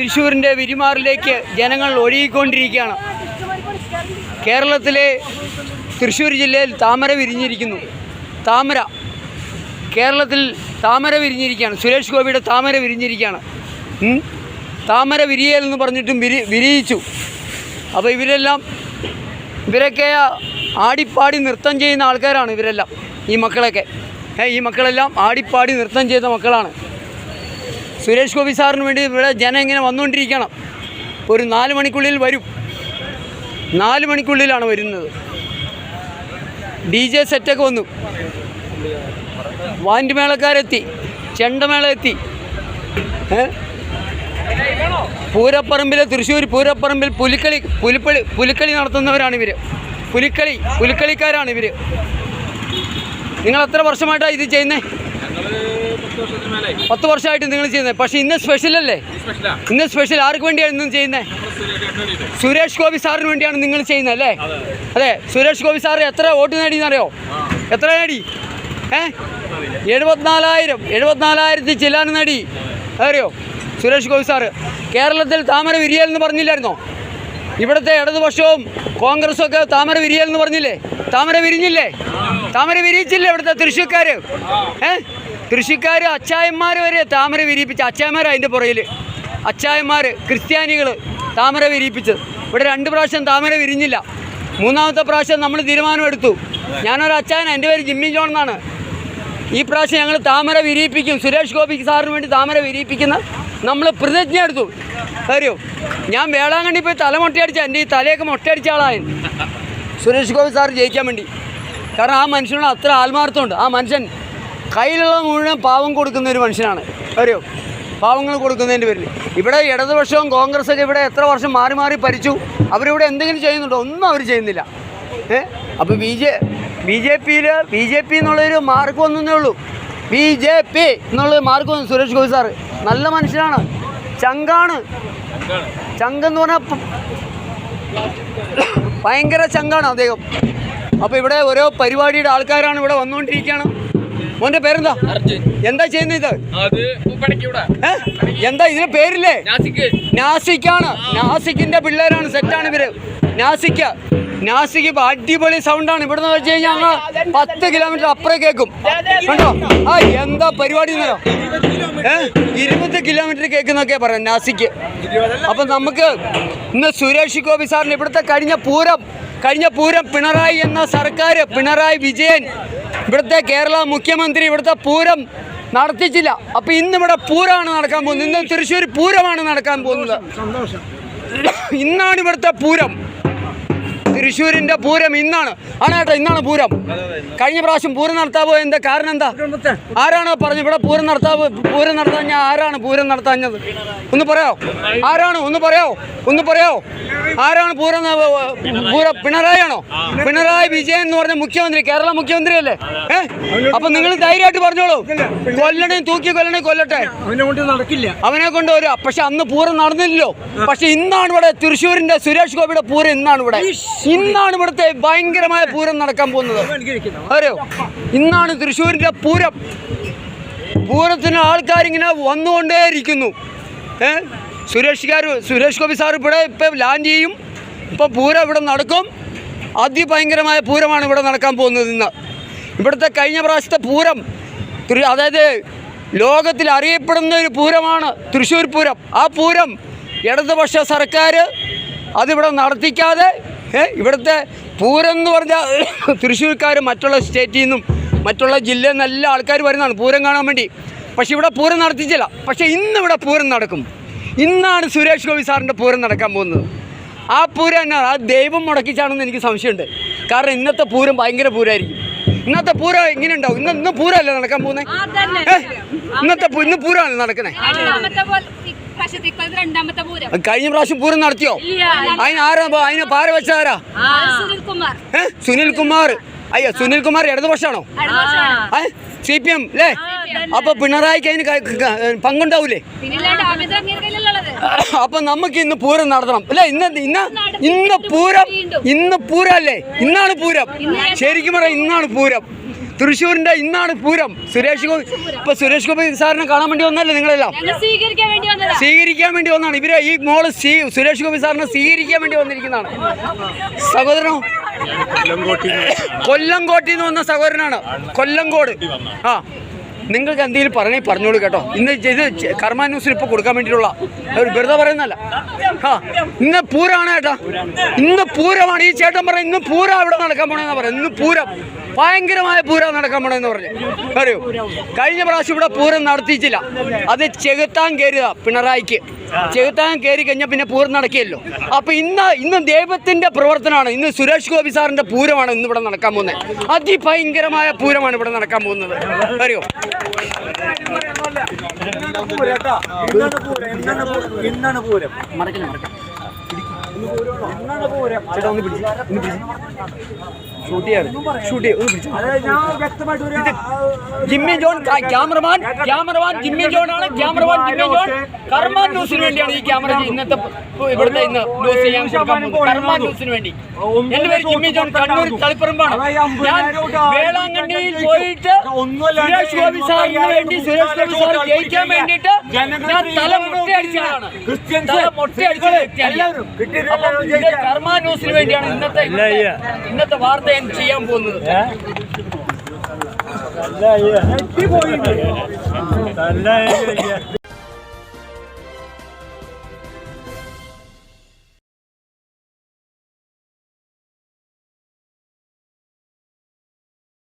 തൃശ്ശൂരിന്റെ വിരിമാറിലേക്ക് ജനങ്ങൾ ഒഴുകിക്കൊണ്ടിരിക്കുകയാണ്. കേരളത്തിലെ തൃശ്ശൂർ ജില്ലയിൽ താമര വിരിഞ്ഞിരിക്കുന്നു. താമര. കേരളത്തിൽ താമര വിരിഞ്ഞിരിക്കുകയാണ്. സുരേഷ് ഗോപിയുടെ താമര വിരിഞ്ഞിരിക്കുകയാണ്. താമര വിരിയൽ എന്ന് പറഞ്ഞിട്ടും വിരി വിരിയിച്ചു. അപ്പോൾ ഇവരെല്ലാം ഇവരൊക്കെ ആടിപ്പാടി നൃത്തം ചെയ്യുന്ന ആൾക്കാരാണ് ഇവരെല്ലാം ഈ മക്കളൊക്കെ. ഈ മക്കളെല്ലാം ആടിപ്പാടി നൃത്തം ചെയ്ത മക്കളാണ്. സുരേഷ് ഗോപി സാറിന് വേണ്ടി ഇവിടെ ജനം ഇങ്ങനെ വന്നുകൊണ്ടിരിക്കണം. ഒരു നാല് മണിക്കുള്ളിൽ വരും. നാല് മണിക്കുള്ളിലാണ് വരുന്നത്. ഡി ജെ സെറ്റൊക്കെ വന്നു. വാൻഡ് മേളക്കാരെത്തി ചെണ്ടമേള എത്തി? പൂരപ്പറമ്പിലെ തൃശ്ശൂർ പൂരപ്പറമ്പിൽ പുലിക്കളി പുലിപ്പളി പുലിക്കളി നടത്തുന്നവരാണ് ഇവർ പുലിക്കളി പുലിക്കളിക്കാരാണ് ഇവർ നിങ്ങൾ എത്ര വർഷമായിട്ടാണ് ഇത് ചെയ്യുന്നത് പത്ത് വർഷമായിട്ട് നിങ്ങൾ ചെയ്യുന്നത്. പക്ഷെ ഇന്ന് സ്പെഷ്യൽ അല്ലേ? ഇന്ന് സ്പെഷ്യൽ ആർക്ക് വേണ്ടിയാണ് ഇന്ന് ചെയ്യുന്നത്? സുരേഷ് ഗോപി സാറിന് വേണ്ടിയാണ് നിങ്ങൾ ചെയ്യുന്നത് അല്ലേ? അതെ. സുരേഷ് ഗോപി സാർ എത്ര വോട്ട് നേടി എന്നറിയോ എത്ര നേടി? ഏ? എഴുപത്തിനാലായിരം. എഴുപത്തിനാലായിരത്തി ചില്ലാൻ നേടി. അറിയോ സുരേഷ് ഗോപി സാറ്. കേരളത്തിൽ താമര വിരിയൽ എന്ന് പറഞ്ഞില്ലായിരുന്നോ? ഇവിടുത്തെ ഇടതുപക്ഷവും കോൺഗ്രസും ഒക്കെ താമര വിരിയൽ എന്ന് പറഞ്ഞില്ലേ? താമര വിരിഞ്ഞില്ലേ? താമര വിരിയിച്ചില്ലേ ഇവിടുത്തെ തൃശ്ശൂർക്കാർ ഏ? തൃശ്ശൂക്കാർ അച്ചായന്മാർ വരെ താമര വിരിയിപ്പിച്ച അച്ചായന്മാർ അതിന്റെ പുറയിൽ അച്ചായന്മാർ ക്രിസ്ത്യാനികൾ താമര വിരിയിപ്പിച്ചത് ഇവിടെ രണ്ട് പ്രാവശ്യം താമര വിരിഞ്ഞില്ല. മൂന്നാമത്തെ പ്രാവശ്യം നമ്മൾ തീരുമാനമെടുത്തു ഞാനൊരു അച്ചായൻ എന്റെ പേര് ജിമ്മി ജോൺ എന്നാണ്. ഈ പ്രാവശ്യം ഞങ്ങൾ താമര വിരിയിപ്പിക്കും. സുരേഷ് ഗോപി സാറിന് വേണ്ടി താമര വിരിയിപ്പിക്കുന്ന നമ്മൾ പ്രതിജ്ഞ എടുത്തു. അറിയോ ഞാൻ വേളാങ്കണ്ണി പോയി തല മൊട്ടയടിച്ച എന്റെ ഈ തലയൊക്കെ മൊട്ടയടിച്ച ആളായി സുരേഷ് ഗോപി സാർ ജയിക്കാൻ വേണ്ടി. കാരണം ആ മനുഷ്യനോട് അത്ര ആത്മാർത്ഥമുണ്ട്. ആ മനുഷ്യൻ കയ്യിലുള്ള മുഴുവൻ പാവം കൊടുക്കുന്ന ഒരു മനുഷ്യനാണ്. അറിയോ? പാവങ്ങൾ കൊടുക്കുന്നതിന്റെ പേരിൽ ഇവിടെ ഇടതുപക്ഷവും കോൺഗ്രസ്സൊക്കെ ഇവിടെ എത്ര വർഷം മാറി മാറി ഭരിച്ചു. അവരിവിടെ എന്തെങ്കിലും ചെയ്യുന്നുണ്ടോ? ഒന്നും അവർ ചെയ്യുന്നില്ല. ഏ? അപ്പോൾ ബി ജെ ബി ജെ പിയിൽ ബി ജെ പി എന്നുള്ളൊരു മാർക്ക് വന്നേ ഉള്ളൂ. ബി ജെ പി എന്നുള്ള മാർക്ക് വന്നു സുരേഷ് ഗോപി സാറ്. നല്ല മനുഷ്യനാണ്. ചങ്കാണ്. ചങ്കെന്ന് പറഞ്ഞാൽ ഭയങ്കര ചങ്കാണ് അദ്ദേഹം. അപ്പോൾ ഇവിടെ ഓരോ പരിപാടിയുടെ ആൾക്കാരാണ് ഇവിടെ വന്നുകൊണ്ടിരിക്കുകയാണ് മോന്റെ പേരെന്താ? എന്താ ചെയ്യുന്നത് ഇത്? എന്താ ഇതിന് പേരില്ലേ? നാസിക്ക്. നാസിക്കാണ്. നാസിക്കിന്റെ പിള്ളേരാണ് സെറ്റാണ് ഇവർ. നാസിക്ക. നാസിക്ക് ഇപ്പൊ അടിപൊളി സൗണ്ടാണ് നിന്ന് വെച്ച് കഴിഞ്ഞാൽ ഞങ്ങൾ പത്ത് കിലോമീറ്റർ അപ്പുറം കേൾക്കും കണ്ടോ? ആ എന്താ പരിപാടി ഇരുപത് കിലോമീറ്റർ കേൾക്കുന്നൊക്കെ പറയാം നാസിക്ക് അപ്പൊ നമുക്ക് ഇന്ന് സുരേഷ് ഗോപി സാറിന് ഇവിടുത്തെ കഴിഞ്ഞ പൂരം കഴിഞ്ഞ പൂരം പിണറായി എന്ന സർക്കാർ പിണറായി വിജയൻ ഇവിടുത്തെ കേരള മുഖ്യമന്ത്രി ഇവിടുത്തെ പൂരം നടത്തിച്ചില്ല. അപ്പൊ ഇന്ന് ഇവിടെ പൂരമാണ് നടക്കാൻ പോകുന്നത്. ഇന്ന് തൃശ്ശൂർ പൂരമാണ് നടക്കാൻ പോകുന്നത്. ഇന്നാണ് ഇവിടുത്തെ പൂരം. തൃശ്ശൂരിന്റെ പൂരം ഇന്നാണ്. ആണ് കേട്ടോ ഇന്നാണ് പൂരം? കഴിഞ്ഞ പ്രാവശ്യം പൂരം നടത്താവോ? എന്താ കാരണം എന്താ? ആരാണോ പറഞ്ഞു ഇവിടെ പൂരം നടത്താവ്? പൂരം നടത്താൻ ഞാൻ ആരാണ് പൂരം നടത്താഞ്ഞത്? ഒന്ന് പറയാോ ആരാണ്? ഒന്ന് പറയാോ ഒന്ന് പറയാോ ആരാണ് പൂരം പൂര പിണറായി ആണോ പിണറായി വിജയൻ എന്ന് പറഞ്ഞ മുഖ്യമന്ത്രി കേരള മുഖ്യമന്ത്രി അല്ലേ ഏഹ് അപ്പൊ നിങ്ങൾ ധൈര്യമായിട്ട് പറഞ്ഞോളൂ. കൊല്ലണേ തൂക്കി കൊല്ലണേ കൊല്ലട്ടെ. അവനെ കൊണ്ട് ഒരു പക്ഷെ അന്ന് പൂരം നടന്നില്ലല്ലോ. പക്ഷെ ഇന്നാണ് ഇവിടെ തൃശ്ശൂരിന്റെ സുരേഷ് ഗോപിയുടെ പൂരം ഇന്നാണ് ഇവിടെ. ഇന്നാണ് ഇവിടുത്തെ ഭയങ്കരമായ പൂരം നടക്കാൻ പോകുന്നത്. അറിയോ ഇന്നാണ് തൃശ്ശൂരിന്റെ പൂരം. പൂരത്തിന് ആൾക്കാരിങ്ങനെ വന്നുകൊണ്ടേയിരിക്കുന്നു. ഏ? സുരേഷ്കാർ സുരേഷ് ഗോപി സാർ ഇവിടെ ഇപ്പം ലാൻഡ് ചെയ്യും. ഇപ്പം പൂരം ഇവിടെ നടക്കും. അതിഭയങ്കരമായ പൂരമാണ് ഇവിടെ നടക്കാൻ പോകുന്നത് ഇന്ന്. ഇവിടുത്തെ കഴിഞ്ഞ പ്രാവശ്യത്തെ പൂരം അതായത് ലോകത്തിൽ അറിയപ്പെടുന്ന ഒരു പൂരമാണ് തൃശ്ശൂർ പൂരം. ആ പൂരം ഇടതുപക്ഷ സർക്കാർ അതിവിടെ നടത്തിക്കാതെ ഇവിടുത്തെ പൂരം എന്ന് പറഞ്ഞാൽ തൃശ്ശൂർക്കാർ മറ്റുള്ള സ്റ്റേറ്റിൽ നിന്നും മറ്റുള്ള ജില്ലയിൽ നിന്ന് എല്ലാ ആൾക്കാർ വരുന്നതാണ് പൂരം കാണാൻ വേണ്ടി. പക്ഷേ ഇവിടെ പൂരം നടത്തിച്ചില്ല പക്ഷേ ഇന്ന് ഇവിടെ പൂരം നടക്കും. ഇന്നാണ് സുരേഷ് ഗോപി സാറിന്റെ പൂരം നടക്കാൻ പോകുന്നത്. ആ പൂരം എന്നാ ആ ദൈവം മുടക്കിച്ചാണെന്ന് എനിക്ക് സംശയമുണ്ട്. കാരണം ഇന്നത്തെ പൂരം ഭയങ്കര പൂരമായിരിക്കും ഇന്നത്തെ പൂരം എങ്ങനെ ഉണ്ടാവും. ഇന്ന് ഇന്ന് പൂരമല്ലേ നടക്കാൻ പോകുന്നത്? ഇന്നത്തെ ഇന്ന് പൂരമാണ് നടക്കണേ കഴിഞ്ഞ പ്രാവശ്യം പൂരം നടത്തിയോ. അതിന് ആരാ അതിന് പാര വെച്ച ആരാ സുനിൽ കുമാർ അയ്യോ സുനിൽ കുമാർ ഇടതുപക്ഷാണോ. സി പി എം അല്ലേ അപ്പൊ പിണറായിക്ക് അതിന് പങ്കുണ്ടാവൂലേ? അപ്പൊ നമുക്ക് ഇന്ന് പൂരം നടത്തണം. അല്ലെ ഇന്ന് ഇന്ന് ഇന്ന് പൂരം ഇന്ന് പൂരം അല്ലേ? ഇന്നാണ് പൂരം. ശരിക്കും പറയാം ഇന്നാണ് പൂരം. തൃശ്ശൂരിന്റെ ഇന്നാണ് പൂരം. സുരേഷ് ഗോപി ഇപ്പൊ സുരേഷ് ഗോപി സാറിനെ കാണാൻ വേണ്ടി വന്നല്ലേ നിങ്ങളെല്ലാം? സ്വീകരിക്കാൻ വേണ്ടി വന്നാണ്. ഇവരെ ഈ മോൾ സുരേഷ് ഗോപി സാറിനെ സ്വീകരിക്കാൻ വേണ്ടി വന്നിരിക്കുന്നതാണ്. സഹോദരനോ? കൊല്ലംകോട്ടിൽ നിന്ന് വന്ന സഹോദരനാണ്. കൊല്ലംകോട്. ആ. നിങ്ങൾക്ക് എന്തെങ്കിലും പറഞ്ഞേ പറഞ്ഞോളൂ കേട്ടോ. ഇന്ന് ഇത് കർമ്മ ന്യൂസിൽ ഇപ്പോൾ കൊടുക്കാൻ വേണ്ടിയിട്ടുള്ള ഒരു വെറുതെ പറയുന്നല്ല ആ. ഇന്ന് പൂരമാണ് ചേട്ടാ ഇന്ന് പൂരമാണ്. ഈ ചേട്ടൻ പറയാം ഇന്ന് പൂരം അവിടെ നടക്കാൻ പോണെന്നാ പറയാം ഇന്ന് പൂരം. ഭയങ്കരമായ പൂരം നടക്കാൻ പോണെന്ന് പറഞ്ഞു. അറിയൂ കഴിഞ്ഞ പ്രാവശ്യം ഇവിടെ പൂരം നടത്തിയിട്ടില്ല. അത് ചെകുത്താൻ കയറിയതാ പിണറായിക്ക്. ചെകുത്താൻ കയറി കഴിഞ്ഞാൽ പിന്നെ പൂരം നടക്കിയല്ലോ അപ്പൊ ഇന്ന് ഇന്ന് ദൈവത്തിന്റെ പ്രവർത്തനമാണ്. ഇന്ന് സുരേഷ് ഗോപി സാറിന്റെ പൂരമാണ് ഇന്ന് ഇവിടെ നടക്കാൻ പോകുന്നത്. അതിഭയങ്കരമായ പൂരമാണ് ഇവിടെ നടക്കാൻ പോകുന്നത്. അറിയോ ഇന്നാണ് പൂരം ഇന്നാണ് പൂരം ചേട്ടാ ഒന്ന് പിടിച്ച് ഒന്ന് പിടിച്ച്. ഷൂട്ട് ചെയ്യാറ് ഷൂട്ട് ജിമ്മി ജോൺ ക്യാ- ക്യാമറമാൻ ക്യാമറമാൻ ജിമ്മി ജോൺ ആണ് ക്യാമറമാൻ ജിമ്മി ജോൺ. കർമ്മ ന്യൂസിന് വേണ്ടിയാണ് ഈ ക്യാമറ ഇന്നത്തെ ഇവിടുത്തെ ഇന്ന് ന്യൂസ് ചെയ്യാൻ കർമ്മ ന്യൂസിന് വേണ്ടി. എന്റെ പേര് ജിമ്മി ജോൺ. കണ്ണൂർ തളിപ്പറമ്പാണ്. ഞാൻ വേളാങ്കണ്ണിയിൽ പോയിട്ട് സുരേഷ് ഗോപി സാറിന് വേണ്ടി സുരേഷ് ഗോപി സാർ ജയിക്കാൻ വേണ്ടിയിട്ട് ഞാൻ തല മുട്ടയടിച്ചതാണ് തല മുട്ടയടിച്ച വ്യക്തിയാണ്. കർമ്മ ന്യൂസിന് വേണ്ടിയാണ് ഇന്നത്തെ ഇന്നത്തെ വാർത്ത ഞാൻ ചെയ്യാൻ പോകുന്നത്. ഞെട്ടിപ്പോയി